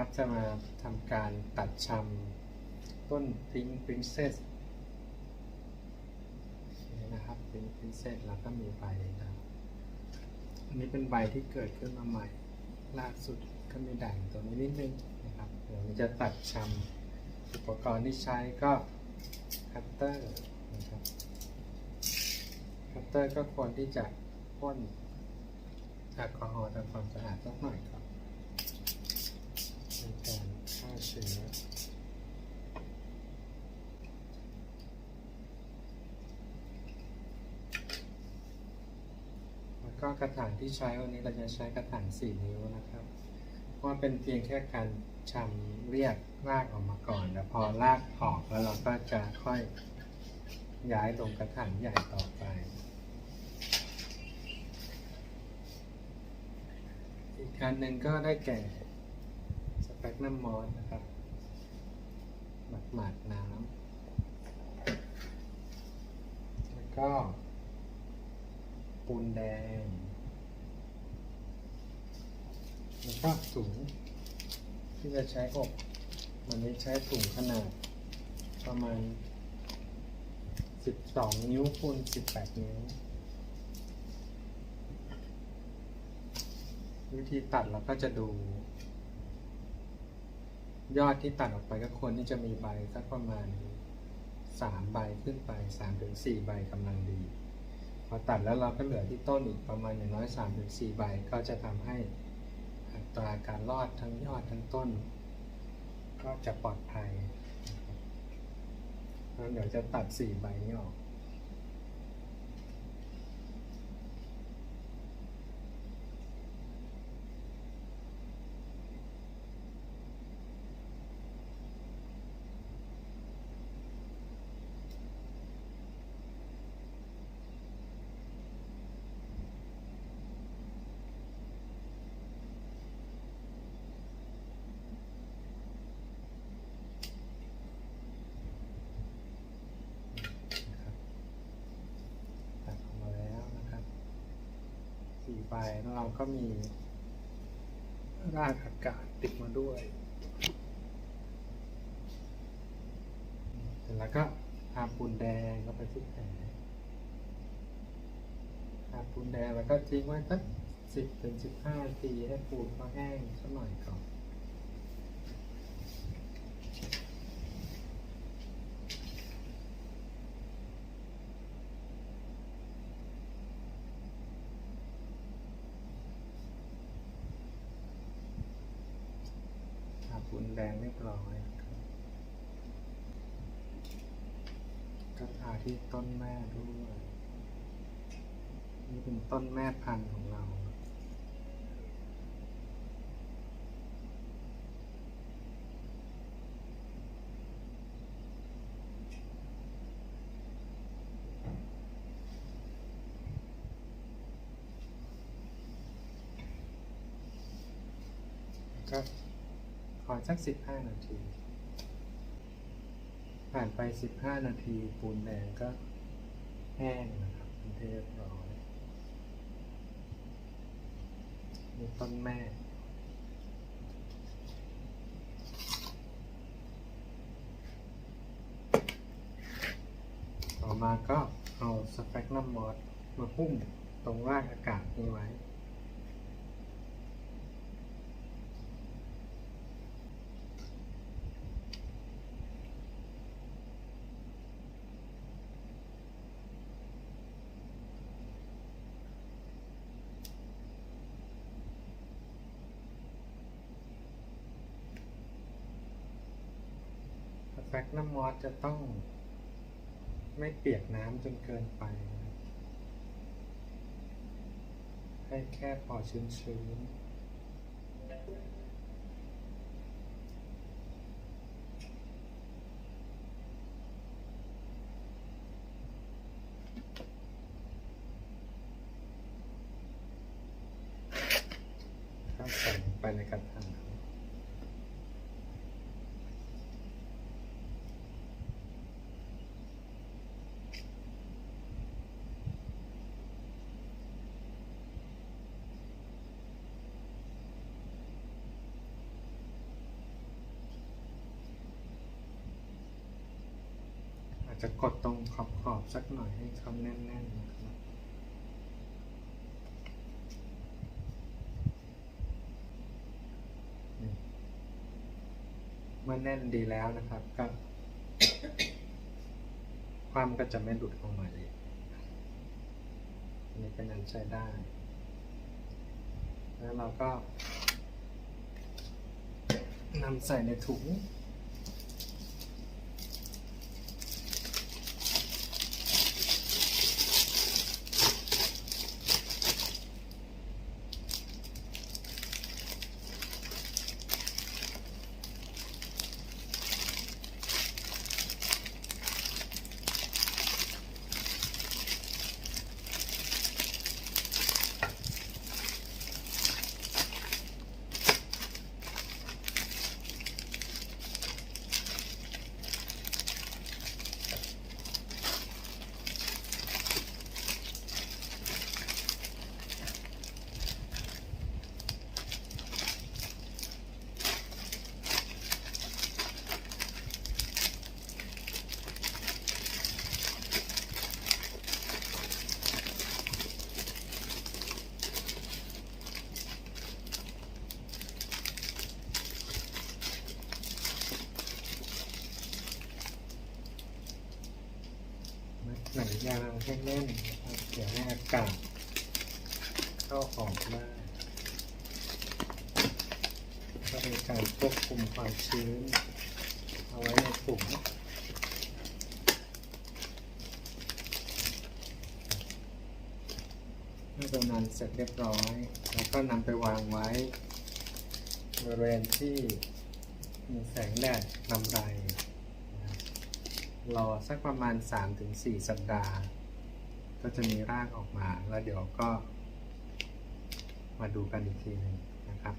นะครับ จะมาทำการตัดชำต้นพิงค์พรินเซสนี่นะครับพิงค์พรินเซสแล้วก็มีใบนะครับอันนี้เป็นใบที่เกิดขึ้นมาใหม่ ล่าสุดก็มีด่างตัวนี้นิดนึงนะครับเดี๋ยวจะตัดชำอุปกรณ์ที่ใช้ก็คัตเตอร์นะครับคัตเตอร์ก็ควรที่จะพ่นแอลกอฮอล์ทำความสะอาดสักหน่อยก่อนการฆ่าเชื้อแล้วก็กระถางที่ใช้วันนี้เราจะใช้กระถาง4นิ้วนะครับ เพราะว่าเป็นเพียงแค่การชำเรียกรากออกมาก่อน แล้วพอรากออกแล้วเราก็จะค่อยย้ายลงกระถางใหญ่ต่อไปอีกการหนึ่งก็ได้แก่ สเปกนัมมอสนะครับหมักหมักน้ำแล้วก็ปูนแดง แล้วก็ถุงที่จะใช้อบวันนี้ใช้ถุงขนาดประมาณ 12 นิ้วคูณ18 นิ้ว วิธีตัดเราก็จะดู ยอดที่ตัดออกไปก็ควรที่จะมีใบสักประมาณ 3 ใบขึ้นไป 3-4 ใบกำลังดี พอตัดแล้วเราก็เหลือที่ต้นอีกประมาณอย่างน้อย3-4 ใบก็จะทำให้อัตราการรอดทั้งยอดทั้งต้น ก็จะปลอดภัยเดี๋ยวจะตัด 4 ใบนี้ออก นะครับตัดออกมาแล้วนะครับสี่ใบแล้ว เราก็มีรากอากาศติดมาด้วย เสร็จแล้วก็ทาปูนแดงเข้าไปที่แผลทาปูนแดงแล้วก็ทิ้งไว้สักสิบถึงสิบห้านาทีให้ปูนเขาแห้งสักหน่อยก่อน นแดงเรียบร้อยก็ทาที่ต้นแม่ด้วย นี่เป็นต้นแม่พันธุ์ของเราก็ข อสักสิบห้านาที ผ่านไปสิบห้านาทีปูนแดงก็แห้งนะครับเป็นเรียบร้อยมีต้นแม่ต่อมาก็เอาสเปกนัมมอสมาหุ้มตรงรากอากาศนี้ไว้ แฟกน้ำมอสจะต้องไม่เปียกน้ำจนเกินไป ให้แค่พอชื้นๆใส่ไปในกระถ จะกดตรงขอบขอบๆสักหน่อยให้เขาแน่นๆนะครับเมื่อแน่นดีแล้วนะครับก็ความก็จะไม่หลุดออกมาเลยอันนี้เป็นอันใช้ได้ แล้วเราก็นำใส่ในถุง ห นังยางแน่นเดี๋ยวให้อากาศเข้าออกได้ก็เป็นการควบคุมความชื้น เอาไว้ในถุงเมื่อตัวนั้นเสร็จเรียบร้อย แล้วก็นำไปวางไว้บริเวณที่มีแสงแดดลำไรนะครับ รอสักประมาณ 3-4 สัปดาห์ ก็จะมีรากออกมาแล้วเดี๋ยวก็มาดูกันอีกทีหนึ่งนะครับ